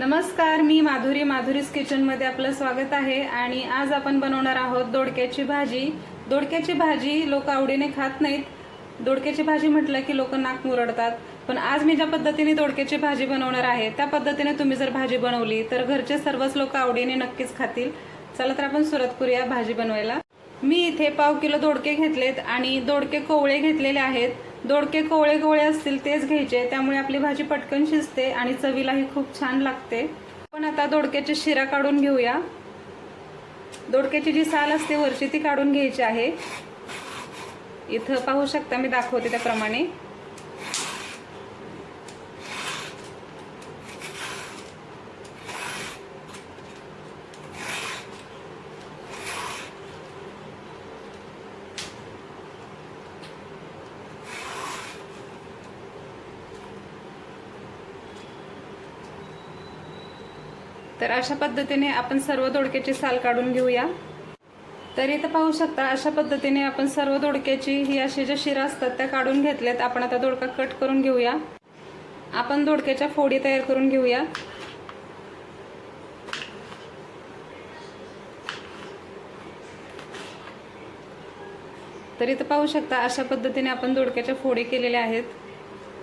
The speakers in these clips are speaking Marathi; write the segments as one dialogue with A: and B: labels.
A: नमस्कार मी माधुरी. माधुरीज किचनमध्ये आपलं स्वागत आहे आणि आज आपण बनवणार आहोत दोडक्याची भाजी. दोडक्याची भाजी लोक आवडीने खात नाहीत. दोडक्याची भाजी म्हटलं की लोक नाक मुरडतात. पण आज मी ज्या पद्धतीने दोडक्याची भाजी बनवणार आहे त्या पद्धतीने तुम्ही जर भाजी बनवली तर घरचे सर्वच लोक आवडीने नक्कीच खातील. चला तर आपण सुरुवात करूया भाजी बनवायला. मी इथे पाव किलो दोडके घेतलेत आणि दोडके कोवळे घेतलेले आहेत. दोडके कोवळे कोवळे असतील तेच घ्यायचे त्यामुळे आपली भाजी पटकन शिजते आणि चवीलाही खूप छान लागते. पण आता दोडक्याची शिरा काढून घेऊया. दोडक्याची जी साल असते वरची ती काढून घ्यायची आहे. इथं पाहू शकता मी दाखवते त्याप्रमाणे. तर अशा पद्धतीने आपण सर्व दोडक्याची साल काढून घेऊया. तर इथं पाहू शकता अशा पद्धतीने आपण सर्व दोडक्याची ही अशी ज्या शिरा असतात त्या काढून घेतल्यात. आपण आता दोडका कट करून घेऊया. आपण दोडक्याच्या फोडी तयार करून घेऊया. तर इथं पाहू शकता अशा पद्धतीने आपण दोडक्याच्या फोडी केलेल्या आहेत.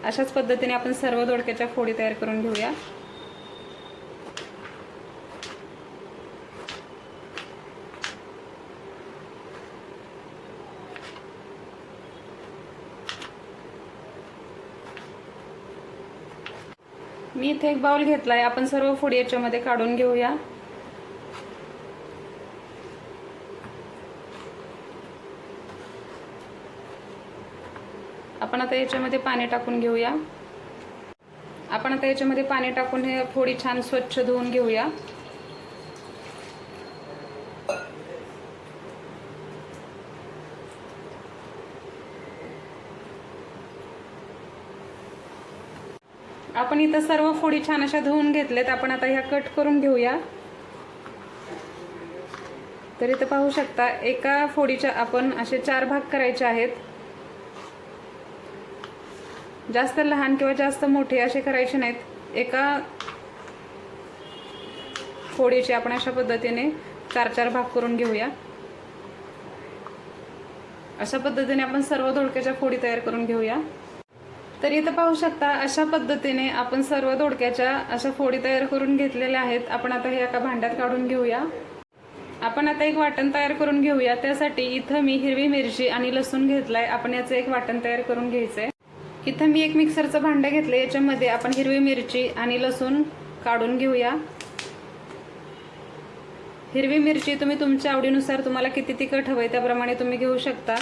A: अशाच पद्धतीने आपण सर्व दोडक्याच्या फोडी तयार करून घेऊया. मी इथे एक बाउल घेतलाय. आपण सर्व फोडी याच्यामध्ये काढून घेऊया. आपण आता याच्यामध्ये पाणी टाकून घेऊया. आपण आता याच्यामध्ये पाणी टाकून हे फोडी छान स्वच्छ धुवून घेऊया. आपण इथं सर्व फोडी छान अशा धुवून घेतल्यात आपण आता ह्या कट करून घेऊया. तर इथं पाहू शकता एका फोडीच्या आपण असे चार भाग करायचे आहेत. जास्त लहान किंवा जास्त मोठे असे करायचे नाहीत. एका फोडीचे आपण अशा पद्धतीने चार चार भाग करून घेऊया. अशा पद्धतीने आपण सर्व धोडक्याच्या फोडी तयार करून घेऊया. तर इथं पाहू शकता अशा पद्धतीने आपण सर्व दोडक्याच्या अशा फोडी तयार करून घेतलेल्या आहेत. आपण आता हे एका भांड्यात काढून घेऊया. आपण आता एक वाटण तयार करून घेऊया. त्यासाठी इथं मी हिरवी मिरची आणि लसूण घेतलाय. आपण याचं एक वाटण तयार करून घ्यायचंय. इथं मी एक मिक्सरचं भांडं घेतलं याच्यामध्ये आपण हिरवी मिरची आणि लसूण काढून घेऊया. हिरवी मिरची तुम्ही तुमच्या आवडीनुसार तुम्हाला किती तिखट हवंय त्याप्रमाणे तुम्ही घेऊ शकता.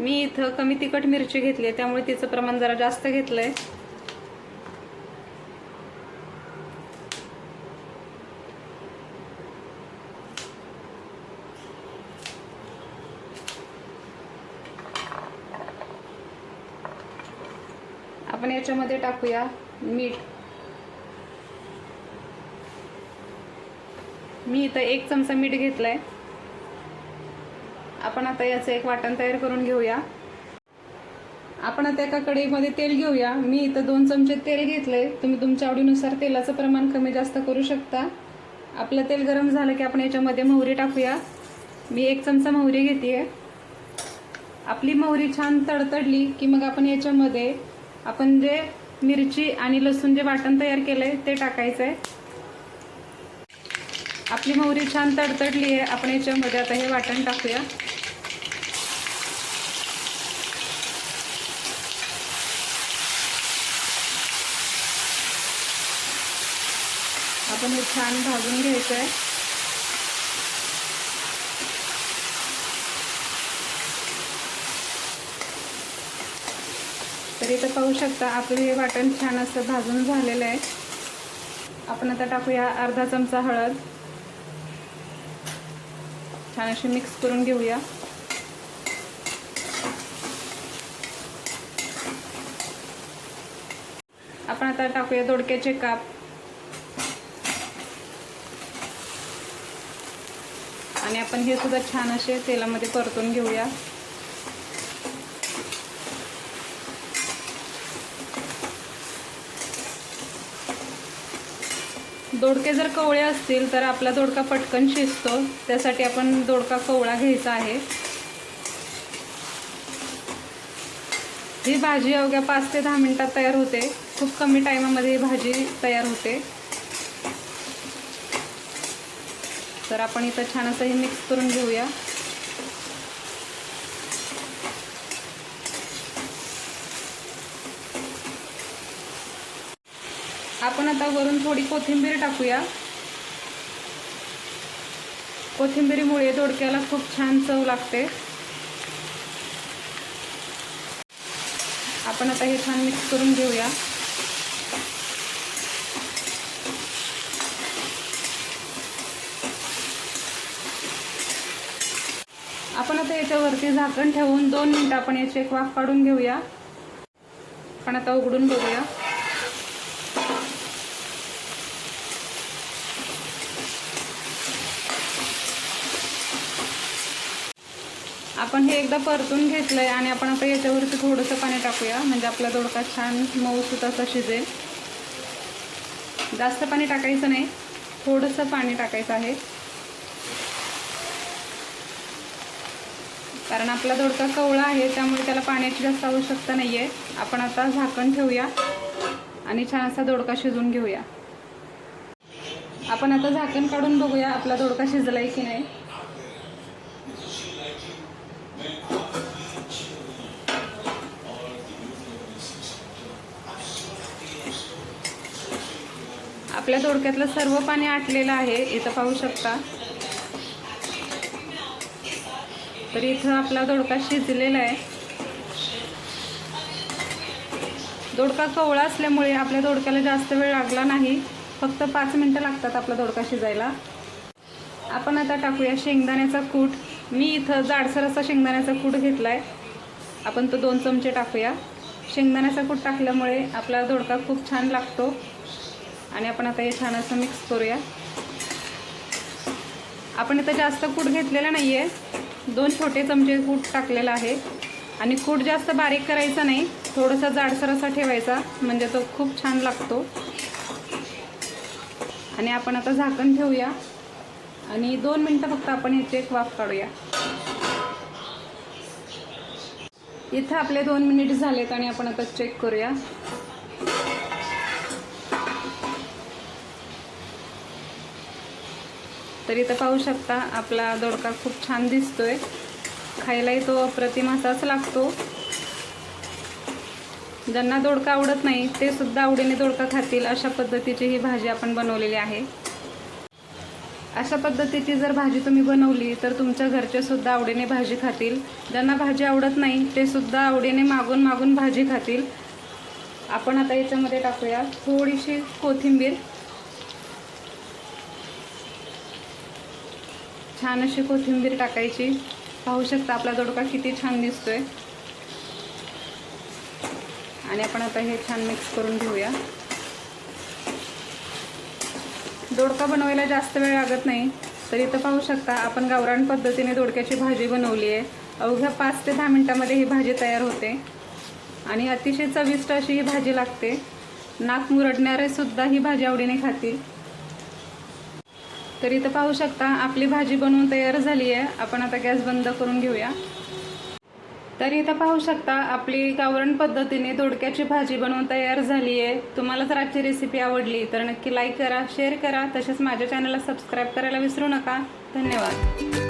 A: मी इथं कमी तिखट मिरची घेतली आहे त्यामुळे तिचं प्रमाण जरा जास्त घेतलं आहे आपण याच्यामध्ये टाकूया मीठ. मी इथं एक चमचा मीठ घेतलं आहे आपण आता याचं एक वाटण तयार करून घेऊया. आपण आता एका कढईमध्ये तेल घेऊया. मी इथं दोन चमचे तेल घेतलंय. तुम्ही तुमच्या आवडीनुसार तेलाचं प्रमाण कमी जास्त करू शकता. आपलं तेल गरम झालं की आपण याच्यामध्ये मोहरी टाकूया. मी एक चमचा मोहरी घेते आपली मोहरी छान तडतडली की मग आपण याच्यामध्ये आपण जे मिरची आणि लसूण जे वाटण तयार केलंय ते टाकायचं आहे आपली मोहरी छान तडतडली आहे आपण याच्यामध्ये आता हे वाटण टाकूया. आपण हे छान भाजून घ्यायचं आहे तर इथं पाहू शकता आपलं हे वाटण छान असं भाजून झालेलं आहे. आपण आता टाकूया अर्धा चमचा हळद. छान अशी मिक्स करून घेऊया. आपण आता टाकूया दोडक्याचे काप. आणि आपण हे सुद्धा छान असे तेलामध्ये परतून घेऊया. दोडके जर कवळे असतील तर आपला दोडका पटकन शिजतो. त्यासाठी आपण दोडका कवळा घ्यायचा आहे. ही भाजी अवघ्या पाच ते दहा मिनिटात तयार होते. खूप कमी टायमामध्ये ही भाजी तयार होते. तर आपण इथं छान असं हे मिक्स करून घेऊया. आपण आता वरून थोडी कोथिंबीर टाकूया. कोथिंबीरीमुळे दोडक्याला खूप छान चव लागते. आपण आता हे छान मिक्स करून घेऊया आपण आता याच्यावरती झाकण ठेवून दोन मिनिट आपण याची एक वाफ काढून घेऊया. आपण आता उघडून बघूया. आपण हे एकदा परतून घेतलंय आणि आपण आता याच्यावरती थोडंसं पाणी टाकूया. म्हणजे आपला दोडका छान मऊसूत असा शिजेल. जास्त पाणी टाकायचं नाही. थोडंसं पाणी टाकायचं आहे. कारण आपला दोडका कवळा आहे त्यामुळे त्याला पाण्याची जास्त आवश्यकता नाही आहे आपण आता झाकण ठेवूया आणि छान असा दोडका शिजवून घेऊया. आपण आता झाकण काढून बघूया आपला दोडका शिजलाय की नाही. आपल्या दोडक्यातलं सर्व पाणी आटलेलं आहे इथं पाहू शकता. तर इथं आपला दोडका शिजलेला आहे. दोडका कवळा असल्यामुळे आपल्या दोडक्याला जास्त वेळ लागला नाही. फक्त पाच मिनटं लागतात आपला दोडका शिजायला. आपण आता टाकूया शेंगदाण्याचा कूट. मी इथं जाडसर असा शेंगदाण्याचा कूट घेतला आहे आपण तो दोन चमचे टाकूया. शेंगदाण्याचा कूट टाकल्यामुळे आपला दोडका खूप छान लागतो. आणि आपण आता हे छान असं मिक्स करूया. आपण इथं जास्त कूट घेतलेला नाही आहे दोन छोटे चमचे कूट टाकलेला आहे. आणि कूट जास्त बारीक करायचा नाही थोडासा जाडसर असा ठेवायचा म्हणजे तो खूप छान लागतो. आणि आपण आता झाकण ठेवूया. आणि दोन मिनटं फक्त आपण ह्याची एक वाफ काढूया. इथं आपले दोन मिनिट झालेत आणि आपण आता चेक करूया. तर इथं पाहू शकता आपला दोडका खूप छान दिसतोय. खायलाही तो अप्रतिम असाच लागतो. ज्यांना दोडका आवडत नाही ते सुद्धा आवडीने दोडका खातील. अशा पद्धतीची ही भाजी आपण बनवलेली आहे. अशा पद्धतीची जर भाजी तुम्ही बनवली तर तुमच्या घरचे सुद्धा आवडीने भाजी खातील. ज्यांना भाजी आवडत नाही ते सुद्धा आवडीने मागून मागून भाजी खातील. आपण आता याच्यामध्ये टाकूया थोडीशी कोथिंबीर. छान अशी कोथिंबीर टाकायची. पाहू शकता आपला दोडका किती छान दिसतोय. आणि आपण आता हे छान मिक्स करून घेऊया. दोडका बनवायला जास्त वेळ लागत नाही. तर इथं पाहू शकता आपण गावरान पद्धतीने दोडक्याची भाजी बनवली आहे. अवघ्या पाच ते दहा मिनटामध्ये ही भाजी तयार होते. आणि अतिशय चविष्ट अशी ही भाजी लागते. नाक मुरडणारे सुद्धा ही भाजी आवडीने खातील. तर इथं पाहू शकता आपली भाजी बनवून तयार झाली आहे. आपण आता गॅस बंद करून घेऊया. तर इथं पाहू शकता आपली गावरण पद्धतीने दोडक्याची भाजी बनवून तयार झाली आहे. तुम्हाला जर आजची रेसिपी आवडली तर नक्की लाईक करा शेअर करा. तसेच माझ्या चॅनलला सबस्क्राईब करायला विसरू नका. धन्यवाद.